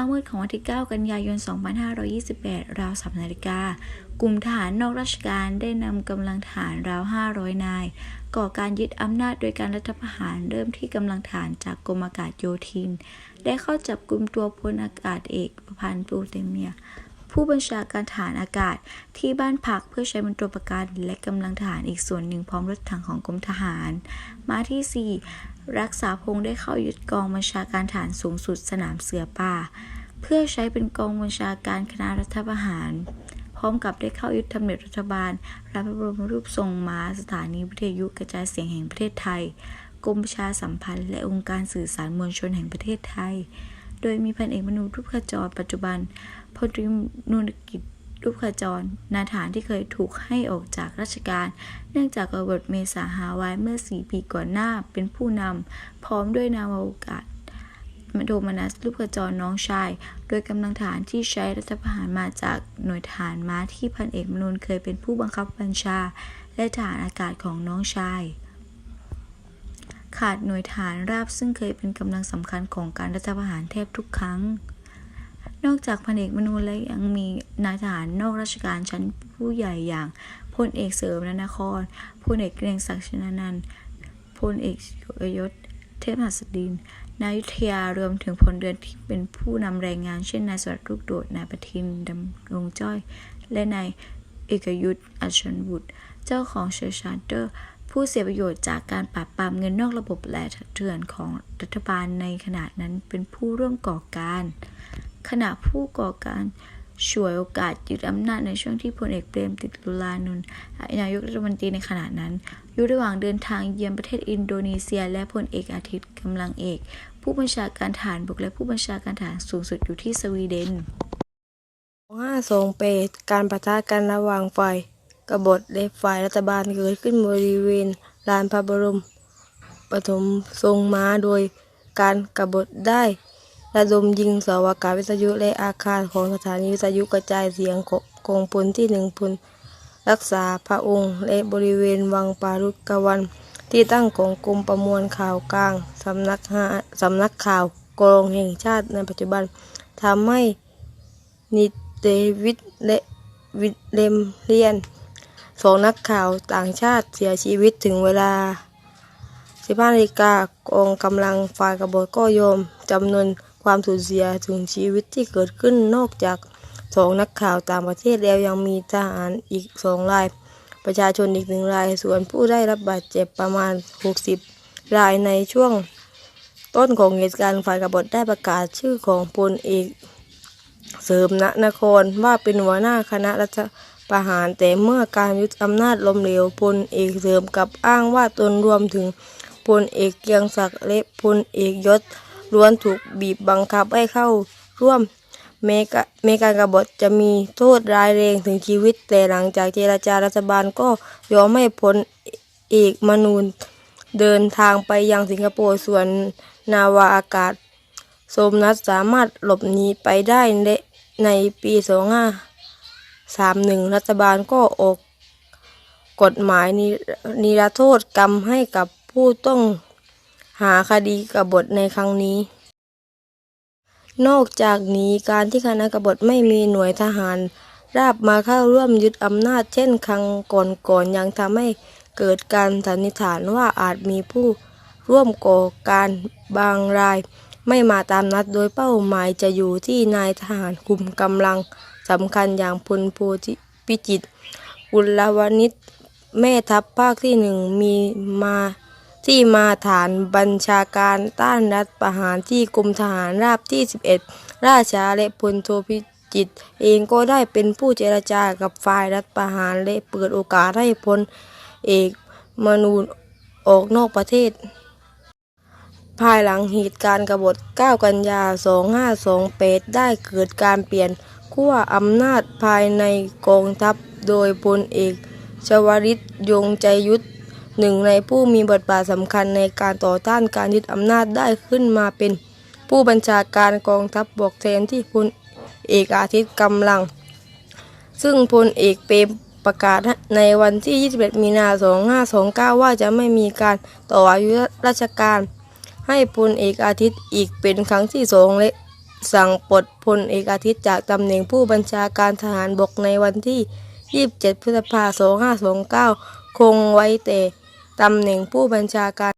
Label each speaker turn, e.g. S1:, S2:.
S1: ามืดของวันที่ 9 กันยายน 2528 ราว3นาฬิกา กลุ่มทหารนอกราชการได้นำกำลังทหารราว 500 นาย ก่อการยึดอำนาจโดยการรัฐประหารเริ่มที่กำลังทหารจากกรมอากาศโยธิน ได้เข้าจับกลุ่มตัวพลอากาศเอกพันธ์ปูเตเมีย ผู้บัญชาการทหารอากาศที่บ้านพักเพื่อใช้เป็นตัวประกันและกำลังทหารอีกส่วนหนึ่งพร้อมรถถังของกรมทหาร มาที่ 4 รักษาพงได้เข้ายึดกองบัญชาการทหารสูงสุดสนามเสือป่า เพื่อใช้เป็นกองบัญชาการคณะรัฐประหาร พร้อมกับได้เข้ายึดทำเนียบรัฐบาลรับพระบรมรูปทรงม้าสถานีวิทยุกระจายเสียงแห่งประเทศไทยกรมประชาสัมพันธ์และองค์การสื่อสารมวลชนแห่งประเทศไทย โดยมีพันเอกมนูรูปขจร ปัจจุบันพลตรีนุนกิจรูปขจรนาฐานที่เคยถูกให้ออกจากราชการ เนื่องจากกบฏเมษาหาไว้เมื่อสี่ปีก่อนหน้าเป็นผู้นำพร้อมด้วยนาวาอกาศโดมนัสรูปขจรน้องชาย โดยกำลังฐานที่ใช้รัฐประหารมาจากหน่วยทหารม้าที่พันเอกมนูนเคยเป็นผู้บังคับบัญชา และทหารอากาศของน้องชาย ขาดหน่วยฐานราบซึ่งเคยเป็นกำลังสำคัญของการรัฐประหารแทบทุกครั้ง นอกจากพันเอกมนูและยังมีนายทหารนอกราชการชั้นผู้ใหญ่อย่างพลเอกเสริมนนครพลเอกเกรียงศักดิ์ชนานันท์พลเอกยศเทพหัสดิน นายุทธยารวมถึงพลเรือนที่เป็นผู้นำแรงงานเช่นนายสวัสดิ์ลูกโดดนายประทินดำรงจ้อย และนายเอกยุทธอัชนบุตร เจ้าของเชอร์ชาร์เตอร์ ผู้เสียประโยชน์จากการปราบปรามเงินนอกระบบและเถื่อนของรัฐบาลในขณะนั้นเป็นผู้ร่วมก่อการ ขณะผู้ก่อการฉวยโอกาสยึดอำนาจในช่วงที่พลเอกเปรมติดลุลานนท์นายกรัฐมนตรีในขณะนั้น อยู่ระหว่างเดินทางเยือนประเทศอินโดนีเซีย และพลเอกอาทิตย์กำลังเอก ผู้บัญชาการฐานบกและผู้บัญชาการฐานสูงสุดอยู่ที่สวีเดน
S2: ห้าทรงเปรตการประทะกันระหว่างฝ่าย กบฏและฝ่ายรัฐบาลเกิดขึ้นบริเวณลานพระบรมปฐมทรงม้าโดยการกบฏได้ระดมยิงเสาอากาศวิทยุและอาคารของสถานีวิทยุกระจายเสียงกองพลที่หนึ่งพลรักษาพระองค์และบริเวณวังปารุกวัน ที่ตั้งของกรมประมวลข่าวกลางสำนักหาสำนักข่าวกรองแห่งชาติในปัจจุบันทำให้นิเดวิดและวิเลมเลียน สองนักข่าวต่างชาติเสียชีวิตถึงเวลา 15นาฬิกากองกำลังฝ่ายกบฏก็ยอมจำนวนความสูญเสียถึงชีวิตที่เกิดขึ้นนอกจากสองนักข่าวต่างประเทศแล้วยังมีทหารอีกสองราย ประชาชนอีกหนึ่งราย ส่วนผู้ได้รับบาดเจ็บประมาณ 60 รายในช่วงต้นของเหตุการณ์ฝ่ายกบฏได้ประกาศชื่อของพลเอกเสริมณนครว่าเป็นหัวหน้าคณะรัฐ ประหารแต่เมื่อการยึดอำนาจล้มเหลวพลเอกเสริมกับอ้างว่าตนรวมถึงพลเอกเกียงศักดิ์และพลเอกยศล้วนถูกบีบบังคับให้เข้าร่วมแม้กะแม้การกบฏจะมีโทษร้ายแรงถึงชีวิต แต่หลังจากเจรจารัฐบาลก็ยอมให้พลเอกมนูนเดินทางไปยังสิงคโปร์ส่วนนาวาอากาศ สมนัสสามารถหลบหนีไปได้ในในปี 2531 รัฐบาลก็ออกกฎหมายนิรโทษกรรมให้กับผู้ต้องหาคดีกบฏในครั้งนี้ นอกจากนี้การที่คณะกบฏไม่มีหน่วยทหาร ราบมาเข้าร่วมยึดอำนาจเช่นครั้งก่อนๆยังทำให้เกิดการสันนิษฐานว่าอาจมีผู้ร่วมก่อการบางราย ไม่มาตามนัดโดยเป้าหมายจะอยู่ที่นายทหารกลุ่มกำลัง สำคัญอย่างพลโพธิพิจิตรกุลวณิชแม่ทัพภาคที่หนึ่งมีมาที่มาฐานบัญชาการต้านรัฐประหารที่กรมทหารราบที่ 11 ราชาและพลโทพิจิตเองก็ได้เป็นผู้เจรจากับฝ่ายรัฐประหารและเปิดโอกาสให้พลเอกมนูนออกนอกประเทศ ภายหลังเหตุการณ์กบฏ 9 กันยา 2528 ได้เกิดการเปลี่ยน ขั้วอำนาจภายในกองทัพโดยพลเอก ชวริตยงใจยุทธหนึ่งในผู้มีบทบาทสำคัญในการต่อต้านการยึดอำนาจได้ขึ้นมาเป็น ผู้บัญชาการกองทัพบกแทนที่พลเอกอาทิตย์กำลัง ซึ่งพลเอกเปรมประกาศในวันที่ 21 มีนาคม2529 ว่าจะไม่มีการต่ออายุราชการ ให้พลเอกอาทิตย์อีกเป็นครั้งที่สองและ สั่งปลดพลเอกอาทิตย์จากตำแหน่งผู้บัญชาการทหารบกในวันที่ 27 พฤษภาคม 2529 คงไว้แต่ตำแหน่งผู้บัญชาการ